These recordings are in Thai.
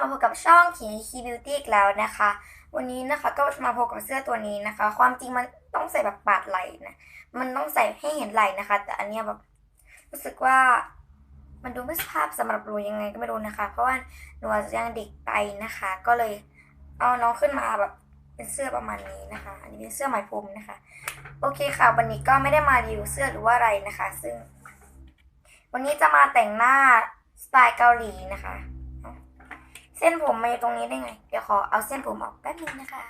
มาพบกับช่องขีคีบิวตี้อีกแล้วนะคะ วันนี้นะคะก็มาพบกับเสื้อตัวนี้นะคะ ความจริงมันต้องใส่แบบปาดไหล่นะ มันต้องใส่ให้เห็นไหล่นะคะ แต่อันเนี้ยแบบรู้สึกว่ามันดูไม่สุภาพสำหรับหนูยังไงก็ไม่รู้นะคะ เพราะว่าหนูยังเด็กไปนะคะ ก็เลยเอาน้องขึ้นมาแบบเป็นเสื้อประมาณนี้นะคะ อันนี้เป็นเสื้อไหมพรมนะคะ โอเคค่ะ วันนี้ก็ไม่ได้มารีวิวเสื้อหรือว่าอะไรนะคะ ซึ่ง วันนี้จะมาแต่งหน้าสไตล์เกาหลีนะคะ เส้นผมมาอยู่ตรงนี้ได้ไง เดี๋ยวขอเอาเส้นผมออกแป๊บนึงนะคะ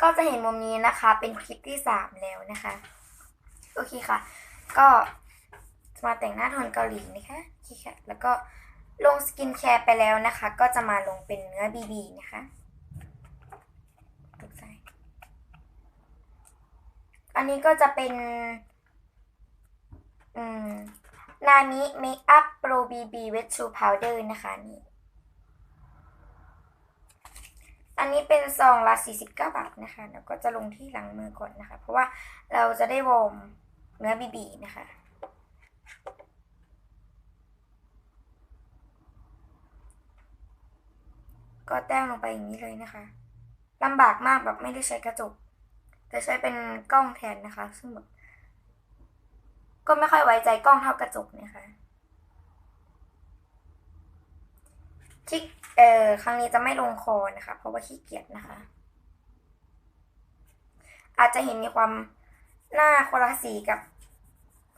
ก็จะเห็นมุมนี้นะคะ เป็นคลิปที่สามแล้วนะคะ โอเคค่ะ ก็มาแต่งหน้าโทนเกาหลีนะคะโอเคค่ะ แล้วก็ลงสกินแคร์ไปแล้วนะคะ ก็จะมาลงเป็นเนื้อบีบีนะคะตกใจอันนี้ก็จะเป็น อืมนามิเมคอัพโปรบีบีเวทชูพาวเดอร์นะคะนี่ อันนี้เป็นซองละ49 บาทนะคะ แล้วก็จะลงที่หลังมือก่อนนะคะ เพราะว่าเราจะได้วอร์มเนื้อบีบีนะคะ ก็แต้มลงไปอย่างนี้เลยนะคะลำบากมากแบบไม่ได้ใช้กระจก แต่ใช้เป็นกล้องแทนนะคะ ซึ่งแบบก็ไม่ค่อยไว้ใจกล้องเท่ากระจกนะคะ ที่เอ่อครั้งนี้จะไม่ลงคอนะคะ เพราะว่าขี้เกียจนะคะ อาจจะเห็นมีความหน้าคนละสีกับ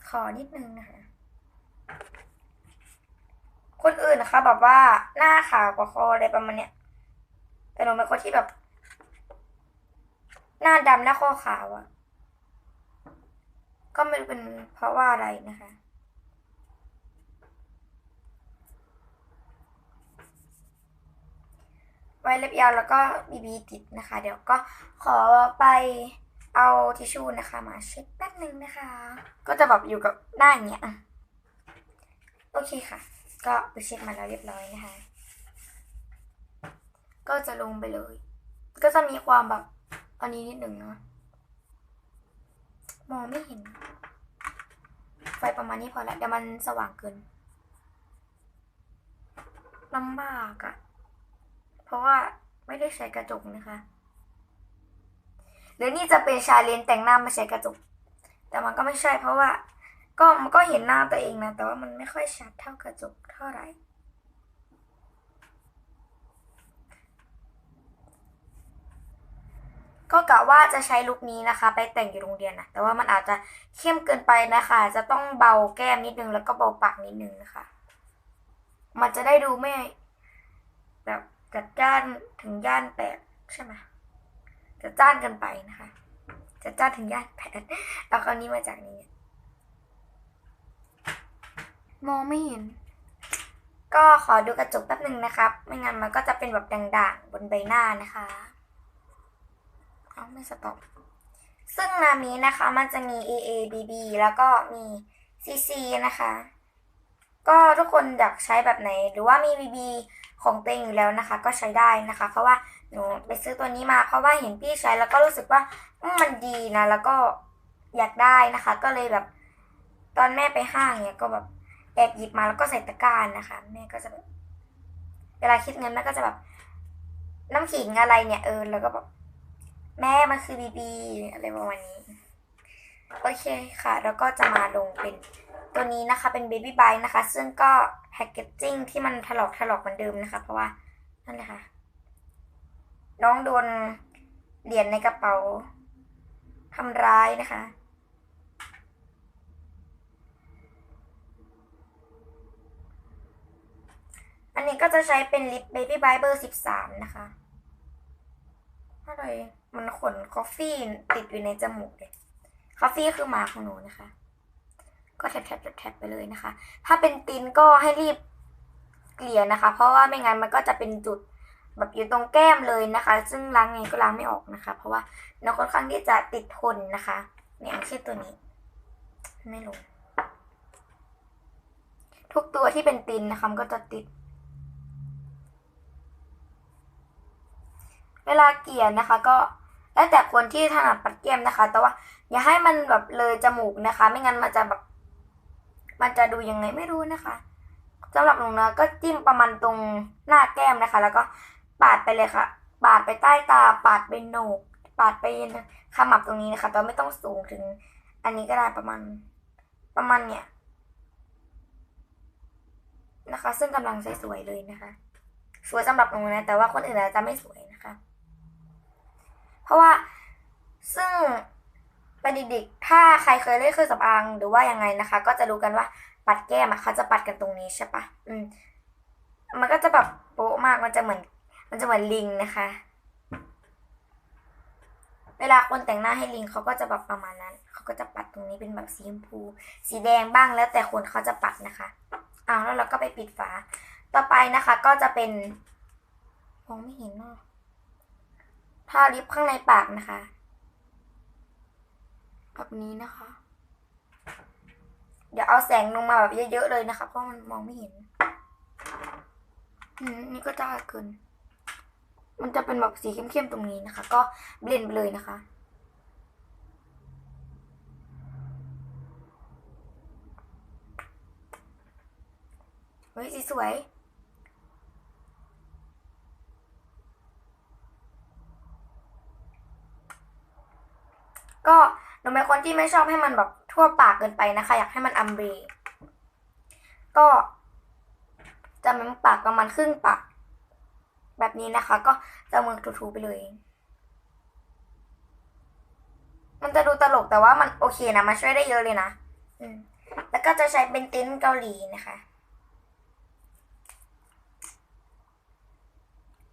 คอนิดนึงนะคะ คนอื่นนะคะแบบว่าหน้าขาวกว่าคออะไรประมาณเนี้ยแต่หนูเป็นคนที่แบบ หน้าดำหน้าคอขาวอะก็ไม่รู้เป็นเพราะว่าอะไรนะคะ ไว้เล็บยาวแล้วก็บีบีติดนะคะ เดี๋ยวก็ขอไปเอาทิชชู่นะคะมาเช็ดแป๊บนึงนะคะ ก็จะแบบอยู่กับหน้าอย่างเงี้ยโอเคค่ะ ก็ไปเช็ดมาแล้วเรียบร้อยนะคะ ก็จะลงไปเลย ก็จะมีความแบบอันนี้นิดหนึ่งเนาะมองไม่เห็น ไฟประมาณนี้พอแล้วเดี๋ยวมันสว่างเกินลำบากอะ เพราะว่าไม่ได้ใช้กระจกนะคะหรือนี่จะเป็นชาเลนแต่งหน้าไม่ใช้กระจก แต่มันก็ไม่ใช่เพราะว่า ก็มันก็เห็นหน้าตัวเองนะ แต่ว่ามันไม่ค่อยชัดเท่ากระจกเท่าไหร่ ก็กะว่าจะใช้ลุคนี้นะคะ ไปแต่งอยู่โรงเรียนนะแต่ว่ามันอาจจะเข้มเกินไปนะคะ จะต้องเบาแก้มนิดนึงแล้วก็เบาปากนิดนึงนะคะ มันจะได้ดูไม่แบบ จัดจ้านถึงย่านแปดใช่ไหมจัดจ้านกินไปนะคะจัดจ้านถึงย่านแปดแล้วก็นี้มาจากนี้ มองไม่เห็น ก็ขอดูกระจกแป๊บนึงนะครับ ไม่งั้นมันก็จะเป็นแบบด่างๆบนใบหน้านะคะเอาไม่สต็อปซึ่งนามินะคะมันจะมี AA BB แล้วก็มี CC นะคะ ก็ทุกคนอยากใช้แบบไหน หรือว่ามี BB ของตัวเองอยู่แล้วนะคะ ก็ใช้ได้นะคะ เพราะว่าหนูไปซื้อตัวนี้มาเพราะว่าเห็นพี่ใช้แล้วก็รู้สึกว่ามันดีนะ แล้วก็อยากได้นะคะ ก็เลยแบบ ตอนแม่ไปห้างเนี่ยก็แบบแอบหยิบมาแล้วก็ใส่ตะกร้ารนะคะ แม่ก็จะแบบเวลาคิดเงินแม่ก็จะแบบ น้ำขิงอะไรเนี่ยเออแล้วก็แบบแม่มันคือบีบีอะไรประมาณนี้ โอเคค่ะ แล้วก็จะมาลงเป็นตัวนี้นะคะเป็น Baby b บ t นะคะ ซึ่งก็แพคเกจจิ้งที่มันถลอกถลอกเหมือนเดิมนะคะ เพราะว่านั่นแหละค่ะน้องโดนเหรียญในกระเป๋าทำร้ายนะคะ อันนี้ก็จะใช้เป็นลิป Baby b บ t เบอร์13นะคะอะไรมันขนคอฟฟี่ติดอยู่ในจมูกเลย คอฟฟี่คือหมาของหนูนะคะ ก็แทบแทบแทบไปเลยนะคะ ถ้าเป็นตินก็ให้รีบเกลี่ยนะคะ เพราะว่าไม่งั้นมันก็จะเป็นจุดแบบอยู่ตรงแก้มเลยนะคะ ซึ่งล้างไงก็ล้างไม่ออกนะคะ เพราะว่าน้องค่อนข้างที่จะติดทนนะคะเนี่ยไม่ใช่ตัวนี้ ไม่ลงทุกตัวที่เป็นตินนะคะมันก็จะติด เวลาเกลี่ยนะคะ ก็แล้วแต่คนที่ถนัดปัดแก้มนะคะ แต่ว่า อย่าให้มันแบบเลยจมูกนะคะ ไม่งั้นมันจะแบบ มันจะดูยังไงไม่รู้นะคะสำหรับหนูนะก็จิ้มประมาณตรงหน้าแก้มนะคะ แล้วก็ปาดไปเลยค่ะ ปาดไปใต้ตา ปาดไปโหนก ปาดไปขมับตรงนี้นะคะ แต่ไม่ต้องสูงถึง อันนี้ก็ได้ประมาณ ประมาณเนี่ยนะคะ ซึ่งกำลังสวยเลยนะคะ สวยสำหรับหนูนะ แต่ว่าคนอื่นอาจจะไม่สวยนะคะ เพราะว่าซึ่ง เป็นเด็กๆ ถ้าใครเคยเล่นเครื่องสำอางหรือว่ายังไงนะคะ ก็จะรู้กันว่าปัดแก้มอะเขาจะปัดกันตรงนี้ใช่ปะอืม มันก็จะแบบโป๊ะมากมันจะเหมือน มันจะเหมือนลิงนะคะ เวลาคนแต่งหน้าให้ลิงเขาก็จะแบบประมาณนั้น เขาก็จะปัดตรงนี้เป็นแบบสีชมพู สีแดงบ้างแล้วแต่คนเขาจะปัดนะคะอ้าวแล้วเราก็ไปปิดฝา ต่อไปนะคะ ก็จะเป็นมองไม่เห็นเนาะทาลิปข้างในปากนะคะ แบบนี้นะคะ เดี๋ยวเอาแสงลงมาแบบเยอะๆเลยนะคะ เพราะมันมองไม่เห็นอืมนี่ก็จ้าเกิน มันจะเป็นแบบสีเข้มๆตรงนี้นะคะ ก็เบลนไปเลยนะคะเฮ้ยสีสวย ก็หนู เป็นคนที่ไม่ชอบให้มันแบบทั่วปากเกินไปนะคะ อยากให้มันอัมเบรก็ จะมันปากประมาณครึ่งปากแบบนี้นะคะ ก็จะมือถูๆไปเลย มันจะดูตลกแต่ว่ามันโอเคนะมันช่วยได้เยอะเลยนะอืมแล้วก็จะใช้เป็นติ้นเกาหลีนะคะ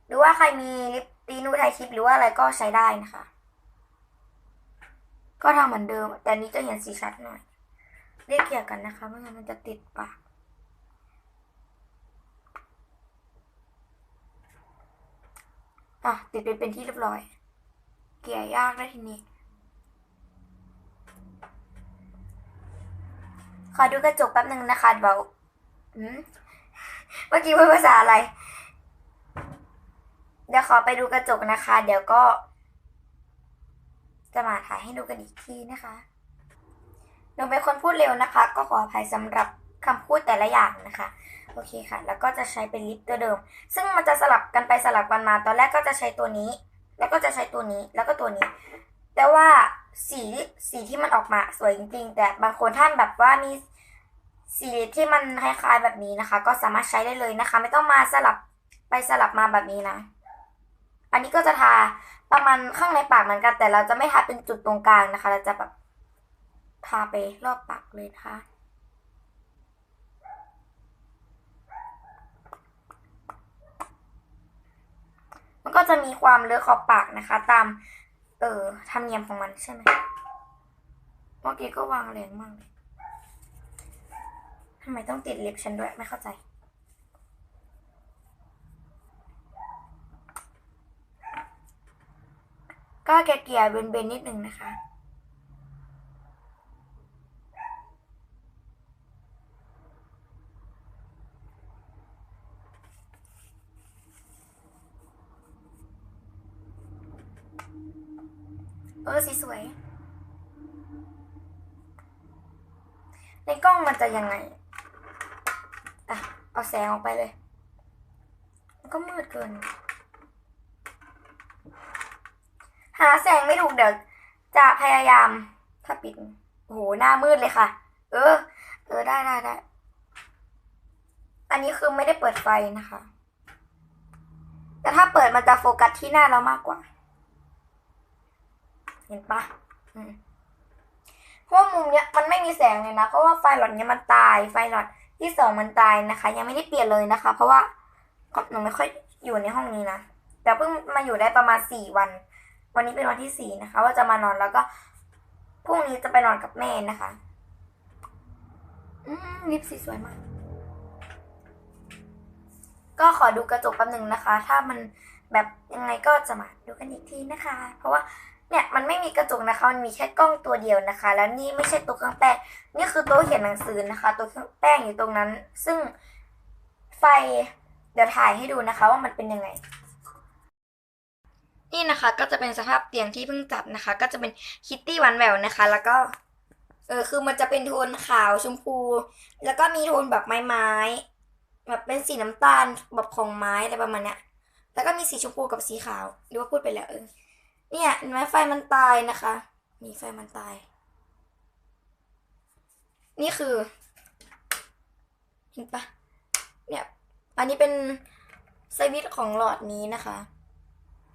หรือว่าใครมีลิปตีนูไทยคลิปหรือว่าอะไรก็ใช้ได้นะคะ ก็ทำเหมือนเดิม แต่นี้จะเห็นสีชัดหน่อยเรียกเกี่ยวกันนะคะไม่งั้นมันจะติดปากอะติดไปเป็นที่เรียบร้อย เกี่ยยากได้ทีนี้ขอดูกระจกแป๊บหนึ่งนะคะเบาเมื่อกี้พูดภาษาอะไร เดี๋ยวขอไปดูกระจกนะคะ เดี๋ยวก็ จะมาถ่ายให้ดูกันอีกทีนะคะหนูเป็นคนพูดเร็วนะคะ ก็ขออภัยสำหรับคำพูดแต่ละอย่างนะคะโอเคค่ะ แล้วก็จะใช้เป็นลิปตัวเดิม ซึ่งมันจะสลับกันไปสลับกันมา ตอนแรกก็จะใช้ตัวนี้ แล้วก็จะใช้ตัวนี้ แล้วก็ตัวนี้ แต่ว่าสีสีที่มันออกมาสวยจริงๆ แต่บางคนท่านแบบว่ามีสีที่มันคล้ายๆแบบนี้นะคะ ก็สามารถใช้ได้เลยนะคะ ไม่ต้องมาสลับไปสลับมาแบบนี้นะ อันนี้ก็จะทาประมาณข้างในปากเหมือนกัน แต่เราจะไม่ทาเป็นจุดตรงกลางนะคะ เราจะแบบทาไปรอบปากเลยนะคะมันก็จะมีความเลอะขอบปากนะคะ ตาม เอ่อธรรมเนียมของมันใช่ไหมเมื่อกี้ก็วางแรงมากเลยทำไมต้องติดเล็บฉันด้วยไม่เข้าใจ ก็แกเกียร์เบนๆนิดนึงนะคะเออสีสวย ในกล้องมันจะยังไง อะ เอาแสงออกไปเลย มันก็มืดเกิน หาแสงไม่ถูกเดี๋ยวจะพยายาม ถ้าปิดโอ้โหหน้ามืดเลยค่ะ เออ เออได้ได้ได้อันนี้คือไม่ได้เปิดไฟนะคะ แต่ถ้าเปิดมันจะโฟกัสที่หน้าเรามากกว่า เห็นปะเพราะว่ามุมเนี้ยมันไม่มีแสงเลยนะ เพราะว่าไฟหลอดเนี้ยมันตาย ไฟหลอดที่สองมันตายนะคะ ยังไม่ได้เปลี่ยนเลยนะคะ เพราะว่าหนูไม่ค่อยอยู่ในห้องนี้นะแต่เพิ่งมาอยู่ได้ประมาณสี่วัน วันนี้เป็นวันที่สี่นะคะ ว่าจะมานอนแล้วก็พรุ่งนี้จะไปนอนกับแม่นะคะอืมลิปสีสวยมาก ก็ขอดูกระจกแป๊บหนึ่งนะคะ ถ้ามันแบบยังไงก็จะมาดูกันอีกทีนะคะ เพราะว่าเนี่ยมันไม่มีกระจกนะคะ มันมีแค่กล้องตัวเดียวนะคะ แล้วนี่ไม่ใช่ตัวเครื่องแป้ง นี่คือตัวเขียนหนังสือนะคะ ตัวเครื่องแป้งอยู่ตรงนั้น ซึ่งไฟเดี๋ยวถ่ายให้ดูนะคะ ว่ามันเป็นยังไง นี่นะคะก็จะเป็นสภาพเตียงที่เพิ่งจัดนะคะ ก็จะเป็นคิตตี้วันแววนะคะ แล้วก็เออคือมันจะเป็นโทนขาวชมพู แล้วก็มีโทนแบบไม้ไม้แบบเป็นสีน้ำตาลแบบของไม้อะไรประมาณเนี้ยแล้วก็มีสีชมพูกับสีขาวหรือว่าพูดไปแล้วเออเนี่ยไหมไฟมันตายนะคะ มีไฟมันตาย นี่คือเห็นปะเนี่ยอันนี้เป็นสวิตของหลอดนี้นะคะ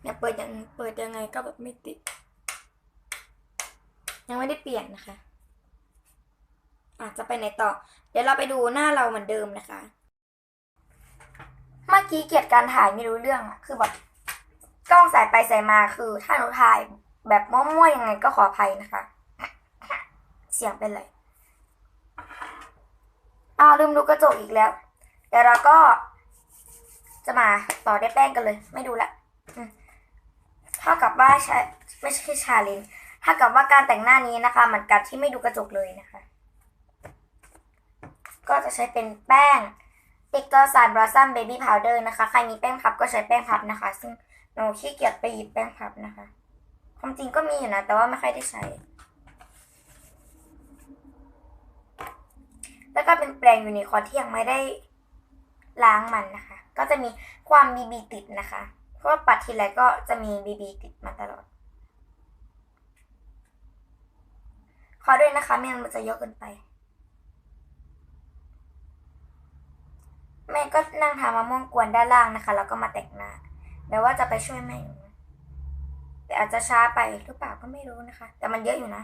เนี่ยเปิดยังเปิดยังไงก็แบบไม่ติด ยังไม่ได้เปลี่ยนนะคะอาจจะไปไหนต่อ เดี๋ยวเราไปดูหน้าเราเหมือนเดิมนะคะ เมื่อกี้เกียดการถ่ายไม่รู้เรื่องอะคือแบบกล้องสายไปสายมาคือ ถ้าหนูถ่ายแบบมั่วๆยังไงก็ขออภัยนะคะ เสียงเป็นไรอ้าวลืมดูกระจกอีกแล้ว เดี๋ยวเราก็จะมาต่อได้แป้งกันเลย ไม่ดูละอืม เท่ากับว่าใช้ไม่ใช่ชาเลนจ์เท่ากับว่าการแต่งหน้านี้นะคะเหมือนกันที่ไม่ดูกระจกเลยนะคะ ก็จะใช้เป็นแป้งติกเกอร์สารบลอสซัมเบบี้พาวเดอร์นะคะ ใครมีแป้งพับก็ใช้แป้งพับนะคะ ซึ่งหนูขี้เกียจไปหยิบแป้งพับนะคะความจริงก็มีอยู่นะ แต่ว่าไม่ค่อยได้ใช้ แล้วก็เป็นแปรงยูนิคอร์ที่ยังไม่ได้ล้างมันนะคะ ก็จะมีความบีบีติดนะคะ เพราะว่าปัดทีไรก็จะมีบีบีติดมาตลอด ขอด้วยนะคะไม่งั้นมันจะเยอะเกินไป แม่ก็นั่งทำมะม่วงกวนด้านล่างนะคะ แล้วก็มาแต่งหน้าเดี๋ยวว่าจะไปช่วยแม่อยู่นะแต่อาจจะช้าไปหรือเปล่าก็ไม่รู้นะคะ แต่มันเยอะอยู่นะ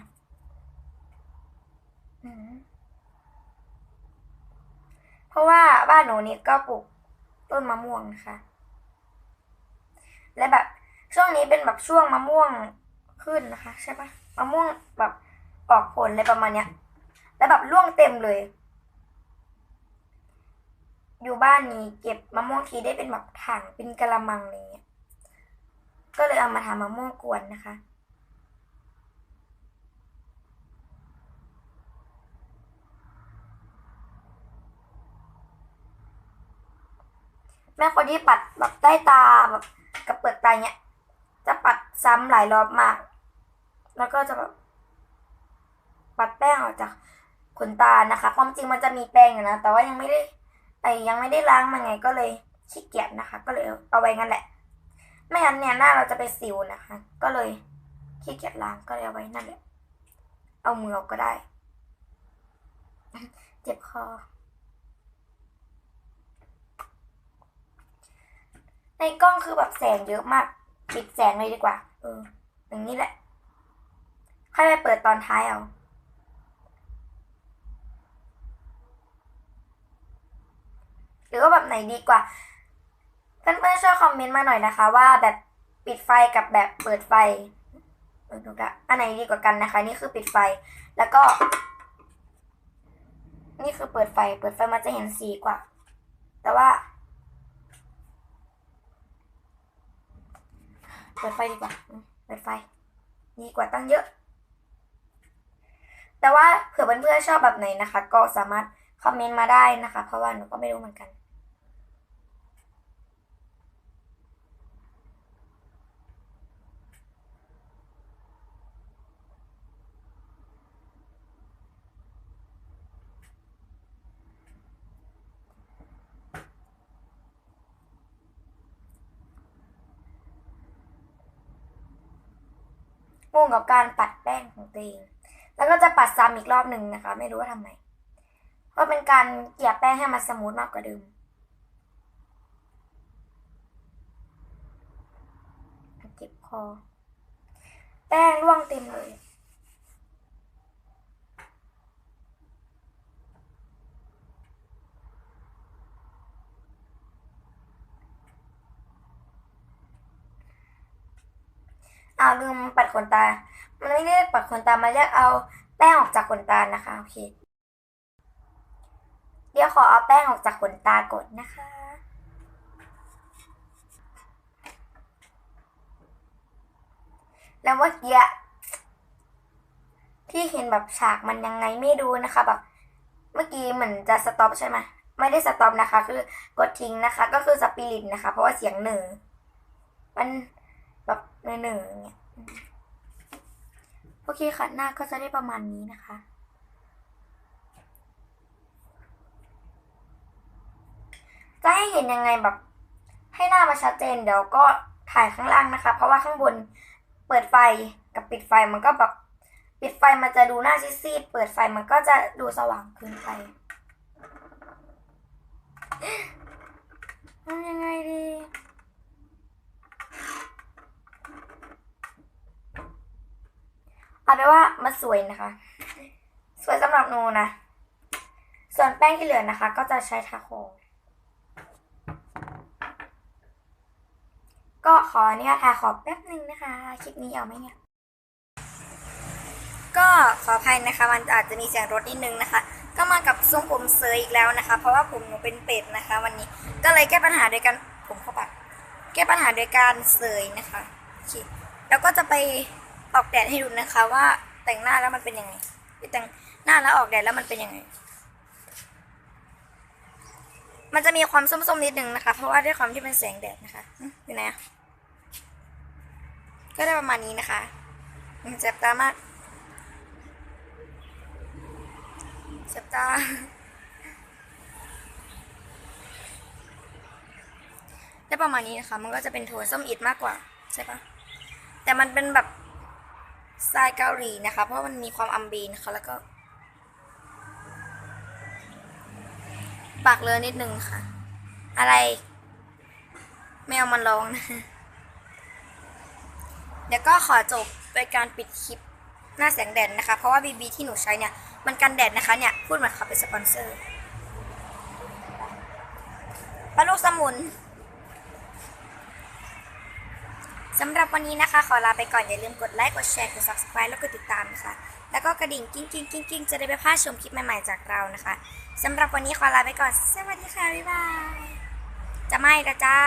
เพราะว่าบ้านหนูนี่ก็ปลูกต้นมะม่วงนะคะ และแบบช่วงนี้เป็นแบบช่วงมะม่วงขึ้นนะคะ ใช่ปะมะม่วงแบบออกผลอะไรประมาณเนี้ย แล้วแบบร่วงเต็มเลย อยู่บ้านนี้เก็บมะม่วงทีได้เป็นแบบถังเป็นกะละมังอะไรเงี้ย ก็เลยเอามาทำมะม่วงกวนนะคะแม่คนที่ปัดแบบใต้ตาแบบ กับเปลือกตาเนี้ย จะปัดซ้ำหลายรอบมาก แล้วก็จะแบบปัดแป้งออกจากขนตานะคะ ความจริงมันจะมีแป้งอยู่นะ แต่ว่ายังไม่ได้ไอยังไม่ได้ล้างมันไงก็เลยขี้เกียจนะคะ ก็เลยเอาไว้งั้นแหละ ไม่งั้นเนี่ยหน้าเราจะไปสิวนะคะ ก็เลยขี้เกียจล้างก็เลยเอาไว้นั่นแหละ เอามือออกก็ได้ เจ็บคอ ในกล้องคือแบบแสงเยอะมากปิดแสงเลยดีกว่า เออ อย่างนี้แหละค่อยไปเปิดตอนท้ายเอาหรือว่าแบบไหนดีกว่า เพื่อนๆช่วยคอมเมนต์มาหน่อยนะคะ ว่าแบบปิดไฟกับแบบเปิดไฟเออดูกะอันไหนดีกว่ากันนะคะ นี่คือปิดไฟ แล้วก็ นี่คือเปิดไฟ เปิดไฟมันจะเห็นสีกว่า แต่ว่า ปิดไฟดีกว่าเปิดไฟดีกว่าตั้งเยอะ แต่ว่าเผื่อเพื่อนๆชอบแบบไหนนะคะ ก็สามารถคอมเมนต์มาได้นะคะ เพราะว่าหนูก็ไม่รู้เหมือนกัน งงกับการปัดแป้งของตัวเองแล้วก็จะปัดซ้ำอีกรอบหนึ่งนะคะ ไม่รู้ว่าทำไมเพราะเป็นการเกลี่ยแป้งให้มันสมูทมากกว่าเดิมเจ็บคอ แป้งร่วงเต็มเลย เอาลืมปัดขนตา มันไม่ได้ปัดขนตามันเรียกเอาแป้งออกจากขนตานะคะโอเคเดี๋ยวขอเอาแป้งออกจากขนตาก่อนะคะ แล้วเมื่อกี้ที่เห็นแบบฉากมันยังไงไม่รู้นะคะแบบเมื่อกี้เหมือนจะสต็อปใช่ไหมไม่ได้สต็อปนะคะ คือกดทิ้งนะคะ ก็คือสปิริตนะคะ เพราะว่าเสียงเหนือมัน แบบเนือเนืออย่างเงี้ยโอเคค่ะหน้าก็จะได้ประมาณนี้นะคะ จะให้เห็นยังไงแบบ ให้หน้ามาชัดเจนเดี๋ยวก็ถ่ายข้างล่างนะคะ เพราะว่าข้างบนเปิดไฟกับปิดไฟมันก็แบบปิดไฟมันจะดูหน้าซีดๆเปิดไฟมันก็จะดูสว่างขึ้นไปทำยังไงดี เอาไปนว่ามันสวยนะคะ สวยสำหรับหนูนะ ส่วนแป้งที่เหลือนะคะ ก็จะใช้ทาโคก็ขออนุญาตทาขอบแป๊บหนึ่งนะคะ คลิปนี้เอาไหมเนี่ย ก็ขออภัยนะคะ มันอาจจะมีเสียงรถนิดนึงนะคะ ก็มากับทรงผมเซยอีกแล้วนะคะ เพราะว่าผมหนูเป็นเป็ดนะคะ วันนี้ ก็เลยแก้ปัญหาโดยการผมเข้าปากแก้ปัญหาโดยการเซยนะคะ แล้วก็จะไป ออกแดดให้ดูนะคะ ว่าแต่งหน้าแล้วมันเป็นยังไงแต่งหน้าแล้วออกแดดแล้วมันเป็นยังไง มันจะมีความส้มๆนิดนึงนะคะ เพราะว่าด้วยความที่เป็นแสงแดดนะคะอยู่ไหนะก็ได้ประมาณนี้นะคะเจ็บตามากเจ็บตาได้ประมาณนี้นะคะ มันก็จะเป็นโทนส้มอิดมากกว่า ใช่ปะแต่มันเป็นแบบ สไตล์เกาหลีนะคะ เพราะมันมีความอัมบีนะคะแล้วก็ปากเลอะนิดนึงค่ะ อะไร ไม่เอามันร้องนะเดี๋ยวก็ขอจบโดยการปิดคลิปหน้าแสงแดดนะคะ เพราะว่าบีบีที่หนูใช้เนี่ย มันกันแดดนะคะเนี่ย พูดเหมือนเขาเป็นสปอนเซอร์ปลาลูกสมุน สำหรับวันนี้นะคะ ขอลาไปก่อน อย่าลืมกดไลค์ กดแชร์ กด subscribe แล้วกดติดตามนะคะ แล้วก็กระดิ่งกิ้งกิ้งกิ้งกิ้งจะได้ไม่พลาดชมคลิปใหม่ๆจากเรานะคะสำหรับวันนี้ขอลาไปก่อน สวัสดีค่ะ บ๊ายบาย จะไม่ละจ้า